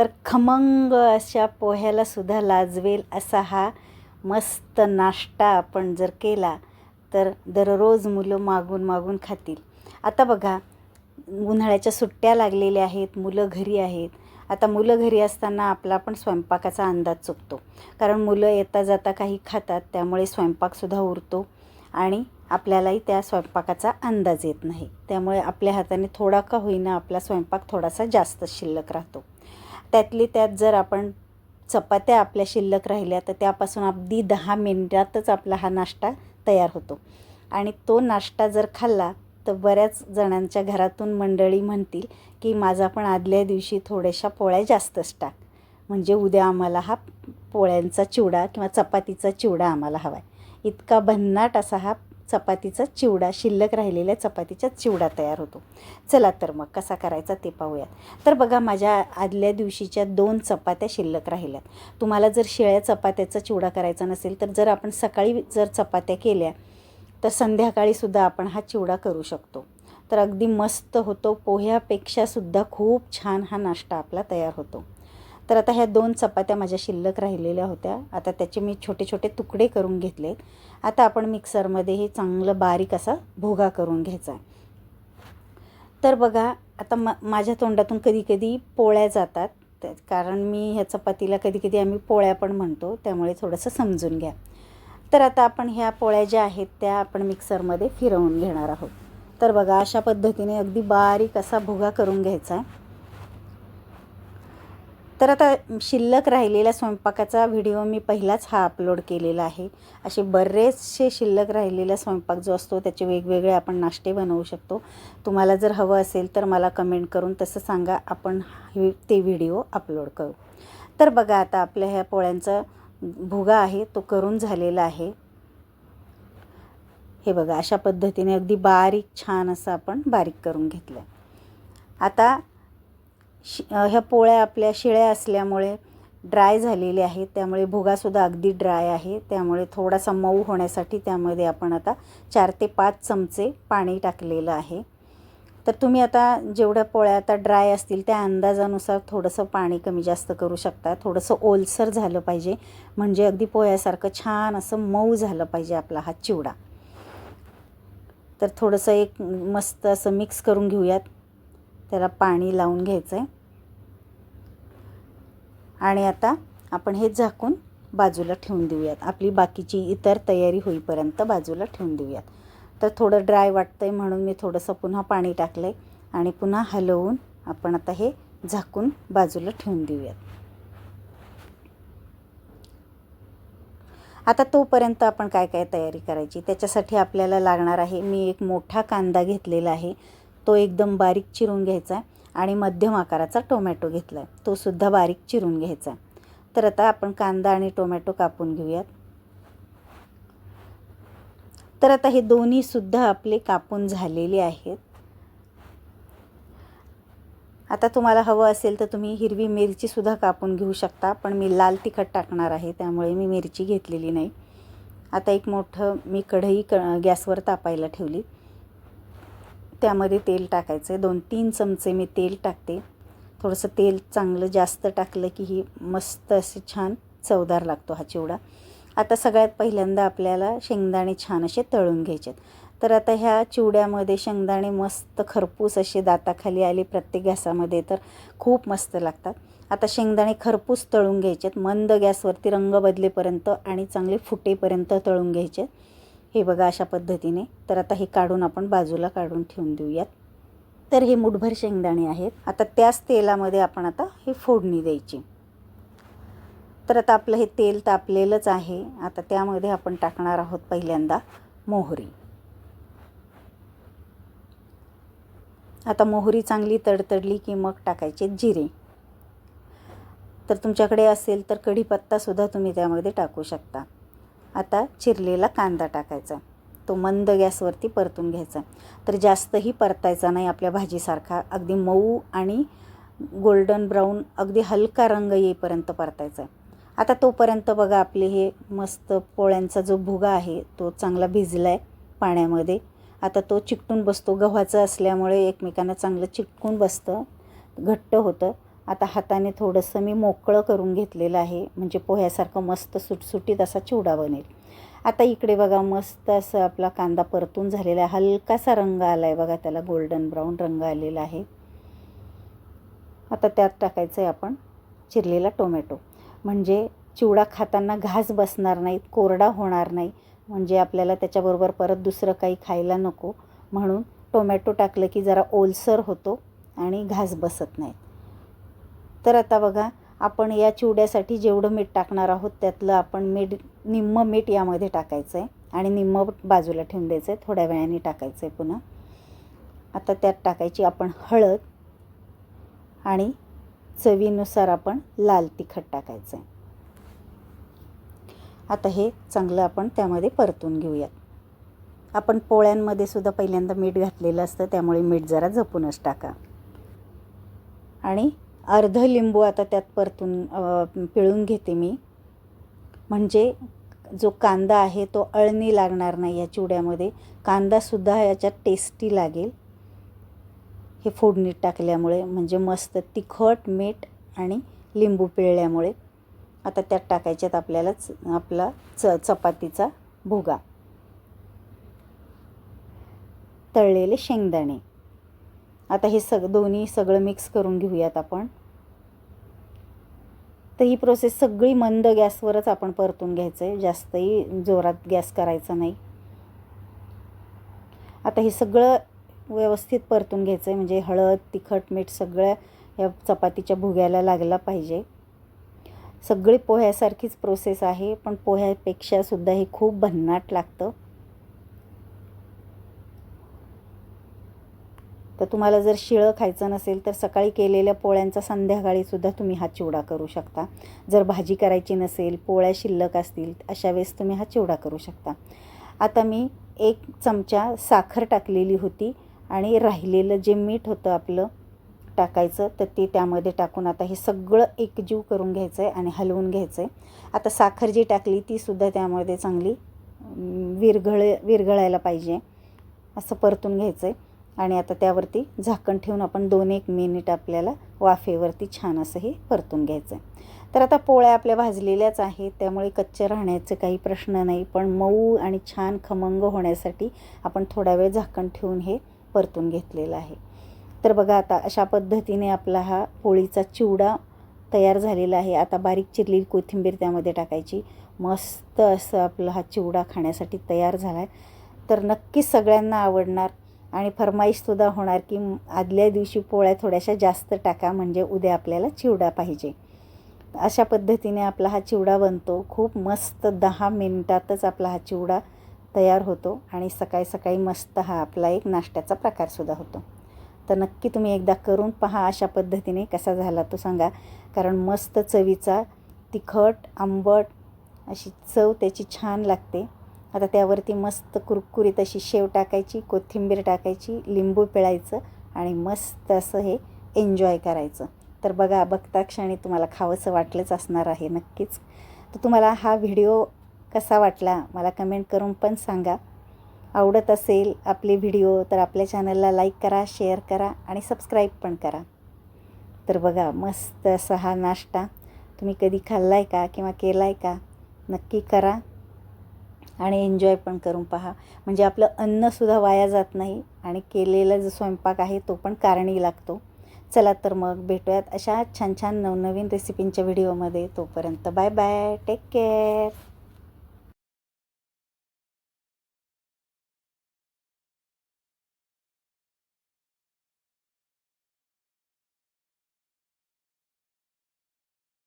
तर खमंग अशा पोह्याला सुद्धा लाजवेल असा हा मस्त नाश्ता आपण जर केला तर दररोज मुलं मागून मागून खातील. आता बघा उन्हाळ्याच्या सुट्ट्या लागलेल्या आहेत मुलं घरी आहेत. आता मुलं घरी असताना आपला पण स्वयंपाकाचा अंदाज चुकतो. कारण मुलं येता जाता काही खातात त्यामुळे स्वयंपाकसुद्धा उरतो आणि आपल्यालाही त्या स्वयंपाकाचा अंदाज येत नाही. त्यामुळे आपल्या हाताने थोडा का होईना आपला स्वयंपाक थोडासा जास्त शिल्लक राहतो. त्यातली त्यात जर आपण चपात्या आपल्या शिल्लक राहिल्या तर त्यापासून अगदी दहा मिनिटातच आपला हा नाश्ता तयार होतो. आणि तो नाश्ता जर खाल्ला तर बऱ्याच जणांच्या घरातून मंडळी म्हणतील की माझा पण आदल्या दिवशी थोड्याशा पोळ्या जास्तच टाक म्हणजे उद्या आम्हाला हा पोळ्यांचा चिवडा किंवा चपातीचा चिवडा आम्हाला हवा आहे इतका भन्नाट असा हा चपातीचा चिवडा शिल्लक राहिलेल्या चपातीचा चिवडा तयार होतो. चला तर मग कसा करायचा ते पाहूयात. तर बघा माझ्या आदल्या दिवशीच्या दोन चपात्या शिल्लक राहिल्यात. तुम्हाला जर शिळ्या चपात्याचा चिवडा करायचा नसेल तर जर आपण सकाळी जर चपात्या केल्या तर संध्याकाळीसुद्धा आपण हा चिवडा करू शकतो. तर अगदी मस्त होतो. पोह्यापेक्षासुद्धा खूप छान हा नाश्ता आपला तयार होतो. तर आता ह्या दोन चपात्या माझ्या शिल्लक राहिलेल्या होत्या. आता त्याचे मी छोटे छोटे तुकडे करून घेतलेत. आता आपण मिक्सरमध्ये हे चांगलं बारीक असा भोगा करून घ्यायचा. तर बघा आता म माझ्या तोंडातून कधी कधी पोळ्या जातात. कारण मी ह्या चपातीला कधी कधी आम्ही पोळ्या पण म्हणतो त्यामुळे थोडंसं समजून घ्या. तर आता आपण ह्या पोळ्या ज्या आहेत त्या आपण मिक्सरमध्ये फिरवून घेणार आहोत. तर बघा अशा पद्धतीने अगदी बारीक असा भुगा करून घ्यायचा. आहे तर आता शिल्लक राहिलेल्या स्वयंपाकाचा व्हिडिओ मी पहिलाच हा अपलोड केलेला आहे. असे बरेचसे शिल्लक राहिलेला स्वयंपाक जो असतो त्याचे वेगवेगळे आपण नाश्ते बनवू शकतो. तुम्हाला जर हवं असेल तर मला कमेंट करून तसं सांगा आपण ते व्हिडिओ अपलोड करू. तर बघा आता आपल्या ह्या पोळ्यांचा भुगा आहे तो करून झालेला आहे. हे बघा अशा पद्धतीने अगदी बारीक छान असं आपण बारीक करून घेतलं आहे आता शि ह्या पोळ्या आपल्या शिळ्या असल्यामुळे ड्राय झालेल्या आहेत. त्यामुळे भुगासुद्धा अगदी ड्राय आहे. त्यामुळे थोडासा मऊ होण्यासाठी त्यामध्ये आपण आता चार ते पाच चमचे पाणी टाकलेलं आहे. तर तुम्ही आता जेवढ्या पोळ्या आता ड्राय असतील त्या अंदाजानुसार थोडंसं पाणी कमी जास्त करू शकता. थोडंसं ओलसर झालं पाहिजे. म्हणजे अगदी पोह्यासारखं छान असं मऊ झालं पाहिजे आपला हा चिवडा. तर थोडंसं एक मस्त असं मिक्स करून घेऊयात. त्याला पाणी लावून घ्यायचं आहे आणि आता आपण हे झाकून बाजूला ठेवून देऊयात. आपली बाकीची इतर तयारी होईपर्यंत बाजूला ठेवून देऊयात. तर थोडं ड्राय वाटतं आहे म्हणून मी थोडंसं पुन्हा पाणी टाकलं आहे आणि पुन्हा हलवून आपण आता हे झाकून बाजूला ठेवून देऊयात. आता तोपर्यंत आपण काय काय तयारी करायची? त्याच्यासाठी आपल्याला लागणार आहे मी एक मोठा कांदा घेतलेला आहे. तो एकदम बारीक चिरून घ्यायचा आहे आणि मध्यम आकाराचा टोमॅटो घेतला आहे तोसुद्धा बारीक चिरून घ्यायचा आहे तर आता आपण कांदा आणि टोमॅटो कापून घेऊयात. तर आता हे दोन्हीसुद्धा आपले कापून झालेले आहेत. आता तुम्हाला हवं असेल तर तुम्ही हिरवी मिरचीसुद्धा कापून घेऊ शकता पण मी लाल तिखट टाकणार आहे त्यामुळे मी मिरची घेतलेली नाही. आता एक मोठं मी कढई क गॅसवर तापायला ठेवली. त्यामध्ये तेल टाकायचं आहे. दोन तीन चमचे मी तेल टाकते. थोडंसं तेल चांगलं जास्त टाकलं की ही मस्त असे छान चवदार लागतो हा चिवडा. आता सगळ्यात पहिल्यांदा आपल्याला शेंगदाणे छान असे तळून घ्यायचे तर आता ह्या चिवड्यामध्ये शेंगदाणे मस्त खरपूस असे दाताखाली आले प्रत्येक गॅसामध्ये तर खूप मस्त लागतात. आता शेंगदाणे खरपूस तळून घ्यायचेत. मंद गॅसवरती रंग बदलेपर्यंत आणि चांगले फुटेपर्यंत तळून घ्यायचे हे बघा अशा पद्धतीने. तर आता हे काढून आपण बाजूला काढून ठेवून देऊयात. तर हे मुठभर शेंगदाणे आहेत. आता त्याच तेलामध्ये आपण आता हे फोडणी द्यायची. तर आता आपलं हे तेल तापलेलंच आहे. आता त्यामध्ये आपण टाकणार आहोत पहिल्यांदा मोहरी. आता मोहरी चांगली तडतडली की मग टाकायचे जिरे. तर तुमच्याकडे असेल तर कढीपत्तासुद्धा तुम्ही त्यामध्ये टाकू शकता. आता चिरलेला कांदा टाकायचा. तो मंद गॅसवरती परतून घ्यायचा. तर जास्तही परतायचा नाही आपल्या भाजीसारखा. अगदी मऊ आणि गोल्डन ब्राऊन अगदी हलका रंग येईपर्यंत परतायचा. आता तोपर्यंत बघा आपले हे मस्त पोळ्यांचा जो भुगा आहे तो चांगला भिजला आहे पाण्यामध्ये. आता तो चिकटून बसतो. गव्हाचा असल्यामुळे एकमेकांना चांगलं चिकटून बसतं. घट्ट होतं. आता हाताने थोडंसं मी मोकळं करून घेतलेलं आहे. म्हणजे पोह्यासारखं मस्त सुटसुटीत असा चिवडा बनेल. आता इकडे बघा मस्त असं आपला कांदा परतून झालेला आहे. हलकासा रंग आला आहे बघा त्याला गोल्डन ब्राऊन रंग आलेला आहे. आता त्यात टाकायचं आहे आपण चिरलेला टोमॅटो. म्हणजे चिवडा खाताना घास बसणार नाही कोरडा होणार नाही. म्हणजे आपल्याला त्याच्याबरोबर परत दुसरं काही खायला नको. म्हणून टोमॅटो टाकलं की जरा ओलसर होतो आणि घास बसत नाही तर आता बघा आपण या चिवड्यासाठी जेवढं मीठ टाकणार आहोत त्यातलं आपण मीठ निम्म मीठ यामध्ये टाकायचं आहे आणि निम्म बाजूला ठेवून द्यायचं आहे थोड्या वेळाने टाकायचं आहे पुन्हा. आता त्यात टाकायची आपण हळद आणि चवीनुसार आपण लाल तिखट टाकायचं आहे आता हे चांगलं आपण त्यामध्ये परतून घेऊयात. आपण पोळ्यांमध्ये सुद्धा पहिल्यांदा मीठ घातलेलं असतं त्यामुळे मीठ जरा जपूनच टाका. आणि अर्ध लिंबू आता त्यात परतून पिळून घेते मी. म्हणजे जो कांदा आहे तो अळणी लागणार नाही या चिवड्यामध्ये. कांदासुद्धा याच्यात टेस्टी लागेल. हे फोडणीत टाकल्यामुळे म्हणजे मस्त तिखट मीठ आणि लिंबू पिळल्यामुळे आता त्यात टाकायच्यात आपल्यालाच आपला च चपातीचा भुगा. तळलेले शेंगदाणे. आता हे सग दोन्ही सगळं मिक्स करून घेऊयात आपण. तर ही प्रोसेस सगळी मंद गॅसवरच आपण परतून घ्यायचं आहे जास्तही जोरात गॅस करायचा नाही. आता हे सगळं व्यवस्थित परतून घ्यायचं आहे म्हणजे हळद तिखट मीठ सगळ्या या चपातीच्या भुग्याला लागला पाहिजे. सगळी पोह्यासारखीच प्रोसेस आहे. पण पोह्यापेक्षासुद्धा हे खूप भन्नाट लागतं. तर तुम्हाला जर शिळं खायचं नसेल तर सकाळी केलेल्या पोळ्यांचा संध्याकाळीसुद्धा तुम्ही हा चिवडा करू शकता. जर भाजी करायची नसेल पोळ्या शिल्लक असतील अशा वेळेस तुम्ही हा चिवडा करू शकता. आता मी एक चमचा साखर टाकलेली होती आणि राहिलेलं जे मीठ होतं आपलं टाकायचं तर ते त्यामध्ये टाकून आता हे सगळं एकजीव करून घ्यायचं आहे आणि हलवून घ्यायचं आहे आता साखर जी टाकली तीसुद्धा त्यामध्ये चांगली विरघळ विरघळायला पाहिजे. असं परतून घ्यायचं आहे आणि आता त्यावरती झाकण ठेवून आपण दोन एक मिनिट आपल्याला वाफेवरती छान असं हे परतून घ्यायचं आहे. तर आता पोळ्या आपल्या भाजलेल्याच आहेत त्यामुळे कच्चे राहण्याचे काही प्रश्न नाही पण मऊ आणि छान खमंग होण्यासाठी आपण थोडा वेळ झाकण ठेवून हे परतून घेतलेलं आहे. तर बघा आता अशा पद्धतीने आपला हा पोळीचा चिवडा तयार झालेला आहे. आता बारीक चिरलेली कोथिंबीर त्यामध्ये टाकायची. मस्त असं आपला हा चिवडा खाण्यासाठी तयार झाला आहे तर नक्कीच सगळ्यांना आवडणार आणि फरमाईशसुद्धा होणार की आदल्या दिवशी पोळ्या थोड्याशा जास्त टाका म्हणजे उद्या आपल्याला चिवडा पाहिजे. अशा पद्धतीने आपला हा चिवडा बनतो. खूप मस्त दहा मिनटातच आपला हा चिवडा तयार होतो आणि सकाळी सकाळी मस्त हा आपला एक नाश्त्याचा प्रकारसुद्धा होतो. तर नक्की तुम्ही एकदा करून पहा अशा पद्धतीने कसा झाला तो सांगा. कारण मस्त चवीचा तिखट आंबट अशी चव त्याची छान लागते. आता त्यावरती मस्त कुरकुरीत अशी शेव टाकायची कोथिंबीर टाकायची लिंबू पिळायचं आणि मस्त असं हे एन्जॉय करायचं. तर बघा बघता क्षणी तुम्हाला खावंसं वाटलंच असणार आहे नक्कीच. तर तुम्हाला हा व्हिडिओ कसा वाटला मला कमेंट करून पण सांगा. आवडत असेल आपले व्हिडिओ तर आपल्या चॅनलला लाईक करा शेअर करा आणि सबस्क्राईब पण करा. तर बघा मस्त असा हा नाश्ता. तुम्ही कधी खाल्ला आहे का किंवा केला आहे का नक्की करा. आणि एन्जॉय पण करून पहा. म्हणजे आपलं अन्नसुद्धा वाया जात नाही आणि केलेला जो स्वयंपाक आहे तो पण कारणी लागतो. चला तर मग भेटूयात अशा छान छान नवनवीन रेसिपींच्या व्हिडिओमध्ये तोपर्यंत बाय बाय टेक केअर